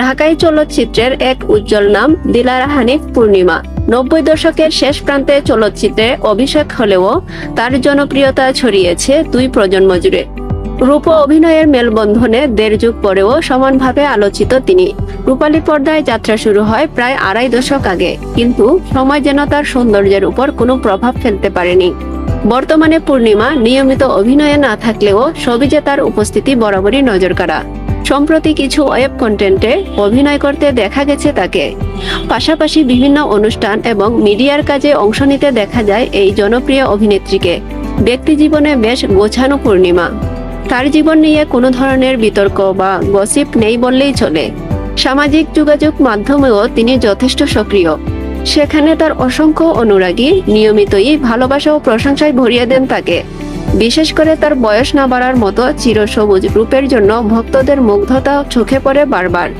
ঢাকাই চলচ্চিত্রের এক উজ্জ্বল নাম, দিলারা হানিফ পূর্ণিমা। নব্বই দশকের শেষ প্রান্তে চলচ্চিত্রে অভিষেক হলেও তার জনপ্রিয়তা ছড়িয়েছে দুই প্রজন্ম জুড়ে। রূপ অভিনয়ের মেলবন্ধনে দেড় যুগ পরেও সমানভাবে আলোচিত তিনি। রূপালী পর্দায় যাত্রা শুরু হয় প্রায় আড়াই দশক আগে, কিন্তু সময় যেন তার সৌন্দর্যের উপর কোনো প্রভাব ফেলতে পারেনি। বর্তমানে পূর্ণিমা নিয়মিত অভিনয়ে না থাকলেও সবিজে তার উপস্থিতি বরাবরই নজর কাড়া সম্প্রতি কিছু ওয়েব কন্টেন্টে অভিনয় করতে দেখা গেছে তাকে। পাশাপাশি বিভিন্ন অনুষ্ঠান এবং মিডিয়ার কাজে অংশ নিতে দেখা যায় এই জনপ্রিয় অভিনেত্রীকে। ব্যক্তি জীবনে বেশ গোছানো পূর্ণিমা। তার জীবন নিয়ে কোনো ধরনের বিতর্ক বা গসিপ নেই বললেই চলে। সামাজিক যোগাযোগ মাধ্যমেও তিনি যথেষ্ট সক্রিয়। সেখানে তার অসংখ্য অনুরাগী, নিয়মিতই ভালোবাসা ও প্রশংসায় ভরিয়ে দেন তাকে। বিশেষ করে তার বয়স না বাড়ার মতো চিরসবুজ রূপের জন্য ভক্তদের মুগ্ধতা চোখে পড়ে বারবার।